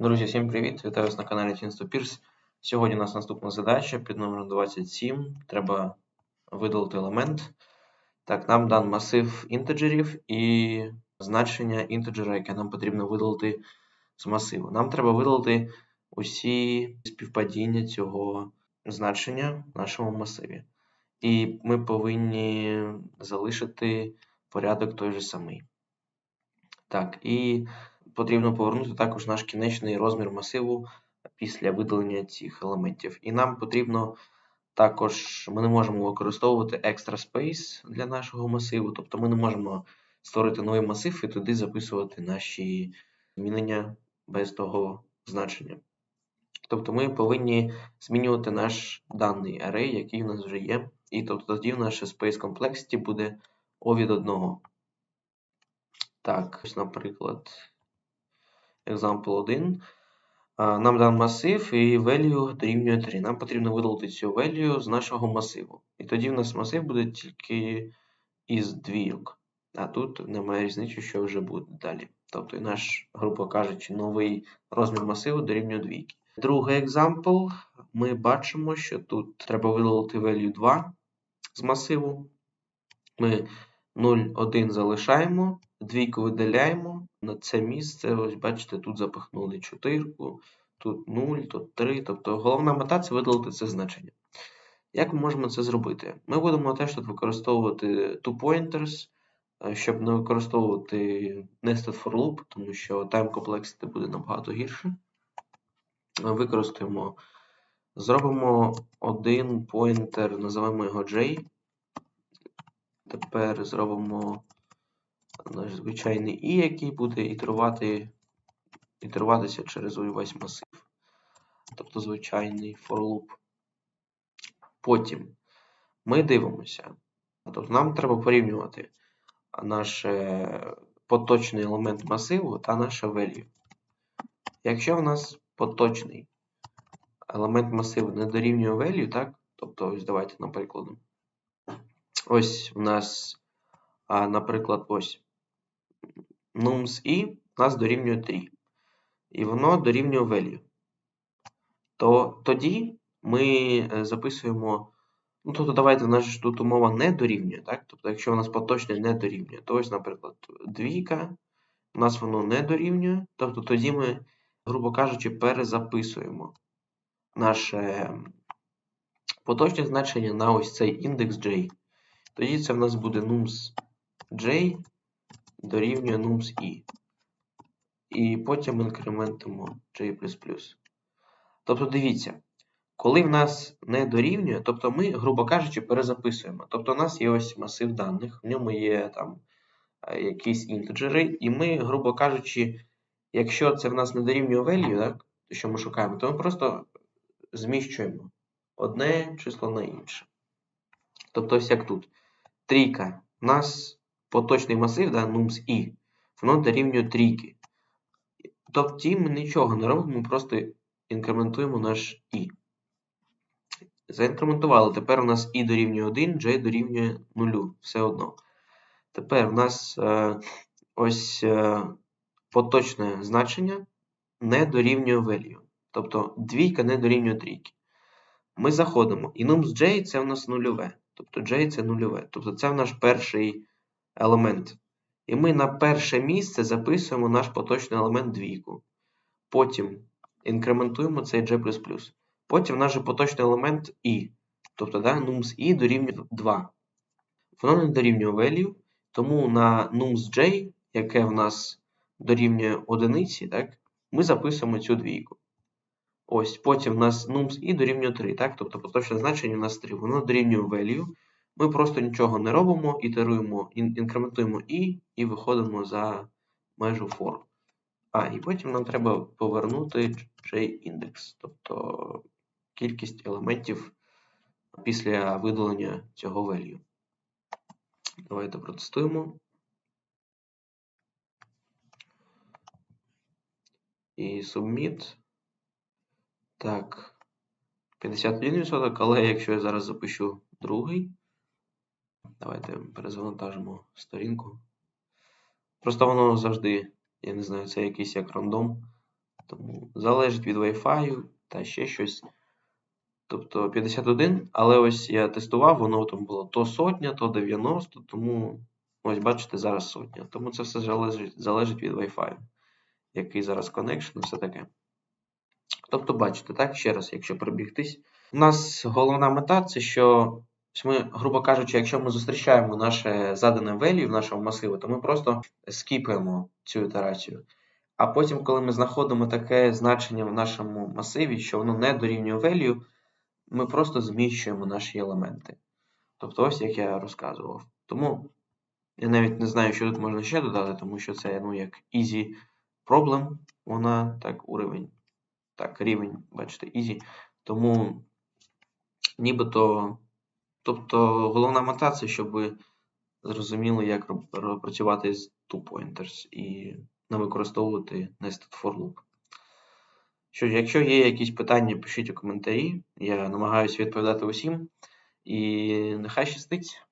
Друзі, всім привіт! Вітаю вас на каналі TinstoPears. Сьогодні у нас наступна задача під номером 27. Треба видалити елемент. Так, нам дан масив інтеджерів і значення інтеджера, яке нам потрібно видалити з масиву. Нам треба видалити усі співпадіння цього значення в нашому масиві. І ми повинні залишити порядок той же самий. Так, і потрібно повернути також наш кінечний розмір масиву після видалення цих елементів. І нам потрібно також, ми не можемо використовувати extra space для нашого масиву, тобто ми не можемо створити новий масив і туди записувати наші змінення без того значення. Тобто ми повинні змінювати наш даний array, який в нас вже є. І тобто тоді в наше Space Complexity буде O від 1. Так, ось, наприклад, example 1. Нам дан масив і value дорівнює 3. Нам потрібно видалити цю value з нашого масиву. І тоді в нас масив буде тільки із двійок. А тут немає різниці, що вже буде далі. Тобто наш, грубо кажучи, новий розмір масиву дорівнює двійки. Другий екзампл. Ми бачимо, що тут треба видалити value 2 з масиву. Ми 0, 1 залишаємо, двійку видаляємо. На це місце, ось бачите, тут запихнули 4, тут 0, тут 3. Тобто головна мета це видалити це значення. Як ми можемо це зробити? Ми будемо теж тут використовувати two pointers, е, щоб не використовувати nested for loop, тому що time complexity буде набагато гірше. Використаємо, зробимо один поінтер, називаємо його J. Тепер зробимо наш звичайний І, який буде ітерувати, ітеруватися через увесь масив. Тобто звичайний for loop. Потім ми дивимося. Тобто Нам треба порівнювати наш поточний елемент масиву та наше value. Якщо в нас поточний елемент масиву не дорівнює value, так? Тобто, ось давайте наприклад. Ось у нас, наприклад, ось nums i нас дорівнює 3. І воно дорівнює value. То тоді ми е, записуємо. Ну, тобто, давайте наша тут умова не дорівнює, так? Тобто, якщо у нас поточне не дорівнює, то ось, наприклад, двійка, у нас воно не дорівнює. Тобто тоді ми, грубо кажучи, перезаписуємо наше поточне значення на ось цей індекс J. Тоді це в нас буде nums J дорівнює nums i. І потім інкрементимо J. Тобто, дивіться, коли в нас не дорівнює, тобто ми, грубо кажучи, перезаписуємо. Тобто, у нас є ось масив даних, в ньому є там е, якісь інтеджери, і ми, грубо кажучи, якщо це в нас не дорівнює value, так, що ми шукаємо, то ми просто зміщуємо одне число на інше. Тобто, ось як тут. Трійка. У нас поточний масив, да, nums i, воно дорівнює трійки. Тобто ми нічого не робимо, ми просто інкрементуємо наш i. Заінкрементували. Тепер у нас і дорівнює 1, j дорівнює 0. Все одно. Тепер у нас е, ось е, поточне значення не дорівнює value. Тобто двійка не дорівнює трійки. Ми заходимо. І nums j це у нас нульове. Тобто J це нульове. Тобто це наш перший елемент. І ми на перше місце записуємо наш поточний елемент двійку. Потім інкрементуємо цей G. Потім наш поточний елемент I. Тобто да, nums i дорівнює 2. Воно не дорівнює value, тому на nums j, яке в нас дорівнює одиниці, так, ми записуємо цю двійку. Ось, потім у нас nums i дорівнює 3, так? Тобто поточне значення у нас 3. Воно дорівнює value. Ми просто нічого не робимо, ітеруємо, інкрементуємо і і виходимо за межу for. А, і потім нам треба повернути j-індекс, тобто кількість елементів після видалення цього value. Давайте протестуємо. І submit. Так, 51%, але якщо я зараз запишу другий, давайте перезавантажимо сторінку. Просто воно завжди, я не знаю, це якийсь як рандом. Тому залежить від Wi-Fi та ще щось. Тобто 51, але ось я тестував, воно там було то сотня, то 90, тому ось бачите, зараз сотня. Тому це все залежить, залежить від Wi-Fi, який зараз connection все таке. Тобто, бачите, так, ще раз, якщо пробігтись. У нас головна мета це що ми, грубо кажучи, якщо ми зустрічаємо наше задане value в нашому масиві, то ми просто скіпаємо цю ітерацію. А потім, коли ми знаходимо таке значення в нашому масиві, що воно не дорівнює value, ми просто зміщуємо наші елементи. Тобто, ось як я розказував. Тому я навіть не знаю, що тут можна ще додати, тому що це ну, як easy problem, вона так уровень. Так, рівень, бачите, easy. Тому нібито. Тобто головна мета це, щоб ви зрозуміли, як працювати з two pointers і не використовувати nested for loop. Що ж, якщо є якісь питання, пишіть у коментарі. Я намагаюся відповідати усім. І нехай щастить!